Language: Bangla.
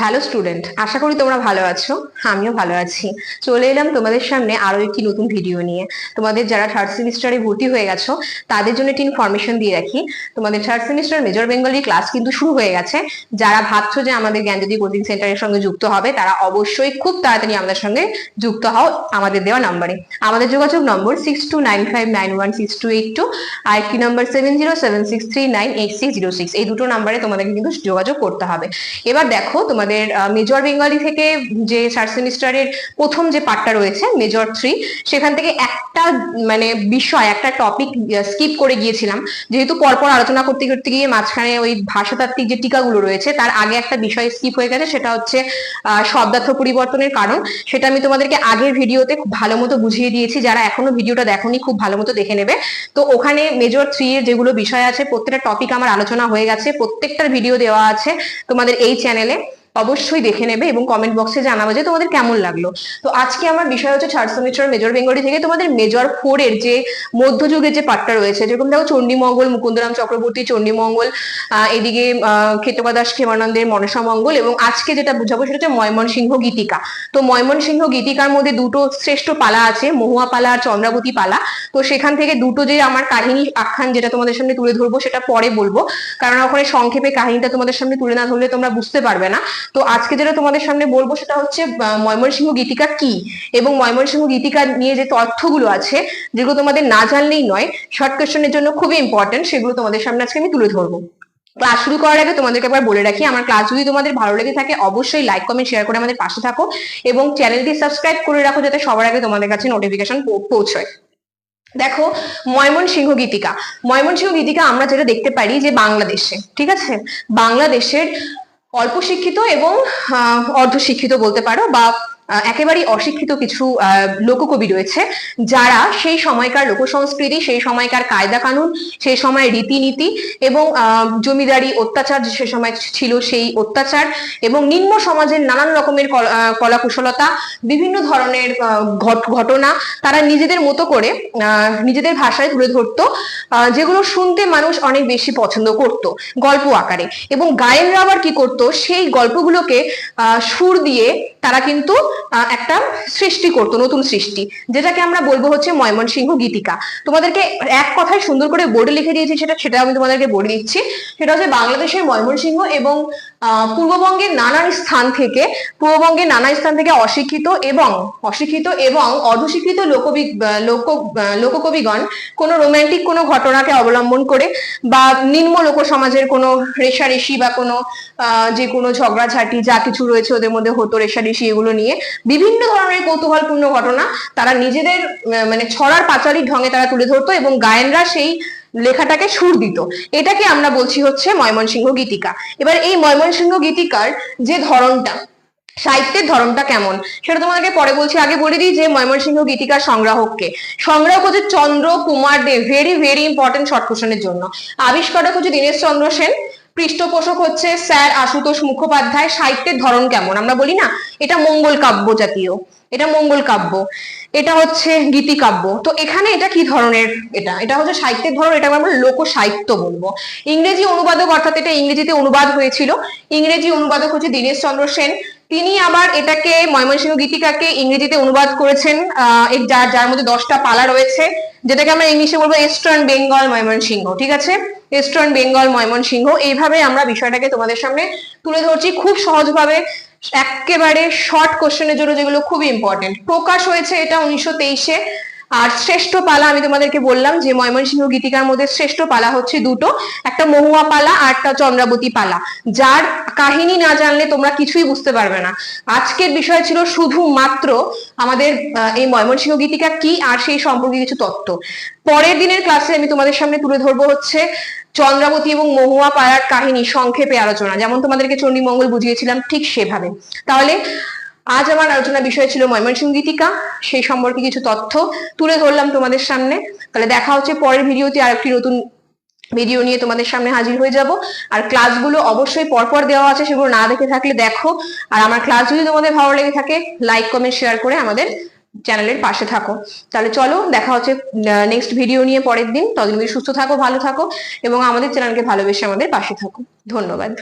হ্যালো স্টুডেন্ট আশা করি তোমরা ভালো আছো। আমিও ভালো আছি। চলে এলাম তোমাদের সামনে আরও একটি নতুন ভিডিও নিয়ে। তোমাদের যারা থার্ড সেমিস্টারে ভর্তি হয়ে গেছো, তাদের জন্য একটি ইনফরমেশন দিয়ে রাখি। তোমাদের third semester major Bengali class কিন্তু শুরু হয়ে গেছে। যারা ভাবছ যে আমাদের জ্ঞানজ্যোতি কোচিং সেন্টারের সঙ্গে যুক্ত হবে, তারা অবশ্যই খুব তাড়াতাড়ি আমাদের সঙ্গে যুক্ত হও আমাদের দেওয়া নম্বরে আমাদের যোগাযোগ number six two nine five nine one six two eight two আর একটি number seven zero seven six three nine eight six zero six এই দুটো নাম্বারে তোমাদেরকে কিন্তু যোগাযোগ করতে হবে। এবার দেখো তোমাদের মেজর বেঙ্গলি থেকে যে থার্ড সেমিস্টারের প্রথম যে পার্টটা রয়েছে মেজর থ্রি সেখান থেকে একটা মানে বিষয়, একটা টপিক স্কিপ করে গিয়েছিলাম। যেহেতু পরপর আলোচনা করতে করতে গিয়ে মাঝখানে ওই ভাষাতাত্ত্বিক যে টিকাগুলো রয়েছে, তার আগে একটা বিষয় স্কিপ হয়ে গেছে, সেটা হচ্ছে শব্দার্থ পরিবর্তনের কারণ। সেটা আমি তোমাদেরকে আগের ভিডিওতে খুব ভালো মতো বুঝিয়ে দিয়েছি। যারা এখনও ভিডিওটা দেখোনি, খুব ভালো মতো দেখে নেবে। তো ওখানে মেজর থ্রি এর যেগুলো বিষয় আছে, প্রত্যেকটা টপিক আমার আলোচনা হয়ে গেছে। প্রত্যেকটার ভিডিও দেওয়া আছে তোমাদের এই চ্যানেলে অবশ্যই দেখে নেবে এবং কমেন্ট বক্সে জানাবে যে তোমাদের কেমন লাগল। তো আজকে আমার বিষয় হচ্ছে থার্ড সেমিস্টার মেজর বেঙ্গলি থেকে তোমাদের মেজর ফোর এর যে মধ্যযুগের যে পার্টটা রয়েছে, যেরকম দেখো চণ্ডীমঙ্গল মুকুন্দরাম চক্রবর্তী চণ্ডীমঙ্গল এদিকে ক্ষেত্রপা দাস, ক্ষেমানন্দের, মনসা মঙ্গল এবং আজকে যেটা বুঝাবো সেটা হচ্ছে ময়মনসিংহ গীতিকা। তো ময়মনসিংহ গীতিকার মধ্যে দুটো শ্রেষ্ঠ পালা আছে, মহুয়া পালা আর চন্দ্রাবতী পালা। তো সেখান থেকে দুটো যে আমার কাহিনী আখ্যান যেটা তোমাদের সামনে তুলে ধরবো সেটা পরে বলব। কারণ ওখানে সংক্ষেপে কাহিনীটা তোমাদের সামনে তুলে না ধরলে তোমরা বুঝতে পারবে না। তো আজকে যেটা তোমাদের সামনে বলব সেটা হচ্ছে ময়মনসিংহ গীতিকা কি? এবং ময়মনসিংহ গীতিকা নিয়ে যে তথ্যগুলো আছে, যেগুলো তোমাদের না জানলেই নয় শর্ট কোয়েশ্চেনের জন্য খুবই ইম্পর্টেন্ট সেগুলো তোমাদের সামনে আজকে আমি তুলে ধরবো। ক্লাস শুরু করার আগে তোমাদেরকে একবার বলে রাখি, আমার ক্লাস যদি তোমাদের ভালো লেগে থাকে, অবশ্যই লাইক কমেন্ট শেয়ার করে আমাদের পাশে থাকো এবং চ্যানেলটি সাবস্ক্রাইব করে রাখো যাতে সবার আগে তোমাদের কাছে নোটিফিকেশন পৌঁছয়। দেখো, ময়মনসিংহ গীতিকা। ময়মনসিংহ গীতিকা আমরা যেটা দেখতে পারি যে বাংলাদেশে, ঠিক আছে? বাংলাদেশের অল্প শিক্ষিত এবং অর্ধশিক্ষিত বলতে পারো বা একেবারেই অশিক্ষিত কিছু লোককবি রয়েছে যারা সেই সময়কার লোক সংস্কৃতি সেই সময়কার কায়দা কানুন সেই সময় রীতিনীতি এবং জমিদারি অত্যাচার যে সে সময় ছিল সেই অত্যাচার এবং নিম্ন সমাজের নানান রকমের কল- আহ, কলা কুশলতা বিভিন্ন ধরনের ঘট- ঘটনা তারা নিজেদের মতো করে নিজেদের ভাষায় তুলে ধরতো যেগুলো শুনতে মানুষ অনেক বেশি পছন্দ করত গল্প আকারে এবং গায়েনরা আবার কি করত সেই গল্পগুলোকে সুর দিয়ে তারা কিন্তু একটা সৃষ্টি করত, নতুন সৃষ্টি। যেটাকে আমরা বলব হচ্ছে ময়মনসিংহ গীতিকা। তোমাদেরকে এক কথায় সুন্দর করে বোর্ডে লিখে দিয়েছি সেটা সেটা আমি তোমাদেরকে বলে দিচ্ছি। সেটা হচ্ছে বাংলাদেশের ময়মনসিংহ এবং পূর্ববঙ্গের নানান স্থান থেকে, পূর্ববঙ্গের নানা স্থান থেকে অশিক্ষিত এবং অশিক্ষিত এবং অর্ধশিক্ষিত লোকবি লোক লোককবিগণ কোনো রোমান্টিক কোনো ঘটনাকে অবলম্বন করে বা নিম্ন লোক সমাজের কোনো রেশারেশি বা কোনো যে কোনো ঝগড়াঝাটি যা কিছু রয়েছে ওদের মধ্যে হতো রেশারেশি এগুলো নিয়ে বিভিন্ন ধরনের কৌতূহলপূর্ণ ঘটনা তারা নিজেদের মানে ছড়ার পাঁচালির ঢঙে তারা তুলে ধরতো এবং গায়েনরা সেই লেখাটাকে সুর দিত। এটাকে আমরা বলছি হচ্ছে ময়মনসিংহ গীতিকা। এবার এই ময়মনসিংহ গীতিকার যে ধরনটা, সাহিত্যের ধরনটা কেমন, সেটা তোমাদেরকে পরে বলছি। আগে বলে দিই যে ময়মনসিংহ গীতিকার সংগ্রাহককে। সংগ্রাহক হচ্ছে Chandra Kumar Dev very very important short জন্য। আবিষ্কারক হচ্ছে দীনেশ চন্দ্র সেন। পৃষ্ঠপোষক হচ্ছে স্যার আশুতোষ মুখোপাধ্যায়। সাহিত্যের ধরন কেমন? আমরা বলি না, এটা মঙ্গল কাব্য জাতীয়। এটা মঙ্গল কাব্য। এটা হচ্ছে গীতি কাব্য। তো এখানে এটা কি ধরনের এটা? এটা হচ্ছে সাহিত্যের ধরন এটা আমরা লোক সাহিত্য বলব। ইংরেজি অনুবাদক, অর্থাৎ এটা ইংরেজিতে অনুবাদ হয়েছিল। ইংরেজি অনুবাদক হচ্ছে দীনেশ চন্দ্র সেন। তিনি আবার এটাকে ময়মনসিংহ গীতিকাকে ইংরেজিতে অনুবাদ করেছেন যার যার মধ্যে দশটা পালা রয়েছে, যেটাকে আমরা ইংলিশে বলব ইস্টার্ন বেঙ্গল ময়মনসিংহ, ঠিক আছে? ইস্টার্ন বেঙ্গল ময়মনসিংহ, এইভাবে আমরা বিষয়টাকে তোমাদের সামনে তুলে ধরছি খুব সহজভাবে, একেবারে শর্ট কোশ্চেনের জন্য যেগুলো খুব ইম্পর্টেন্ট প্রকাশ হয়েছে এটা উনিশশো তেইশে, আর শ্রেষ্ঠ পালা আমি তোমাদেরকে বললাম যে ময়মনসিংহ গীতিকার মধ্যে শ্রেষ্ঠ পালা হচ্ছে দুটো, একটা মহুয়া পালা আর একটা চন্দ্রাবতী পালা, যার কাহিনী না জানলে তোমরা কিছুই বুঝতে পারবে না। আজকের বিষয় ছিল শুধুমাত্র আমাদের আহ, এই ময়মনসিংহ গীতিকা কি আর সেই সম্পর্কে কিছু তত্ত্ব। পরের দিনের ক্লাসে আমি তোমাদের সামনে তুলে ধরবো হচ্ছে চন্দ্রাবতী এবং মহুয়া পাড়ার কাহিনী সংক্ষেপে আলোচনা। যেমন তোমাদেরকে চণ্ডীমঙ্গল বুঝিয়েছিলাম ঠিক সেভাবে। তাহলে আজ আমার আলোচনা বিষয় ছিল ময়মনসিংহ গীতিকা সেই সম্পর্কে কিছু তথ্য তুলে ধরলাম তোমাদের সামনে। তাহলে দেখা হচ্ছে পরের ভিডিওতে আর একটি নতুন ভিডিও নিয়ে তোমাদের সামনে হাজির হয়ে যাব। আর ক্লাসগুলো অবশ্যই পরপর দেওয়া আছে, সেগুলো না দেখে থাকলে দেখো। আর আমার ক্লাস যদি তোমাদের ভালো লেগে থাকে লাইক কমেন্ট শেয়ার করে আমাদের চ্যানেলের পাশে থাকো। তাহলে চলো, দেখা হচ্ছে নেক্সট ভিডিও নিয়ে পরের দিন। ততদিন সুস্থ থাকো, ভালো থাকো, এবং আমাদের চ্যানেলকে ভালোবেসে আমাদের পাশে থাকো। ধন্যবাদ।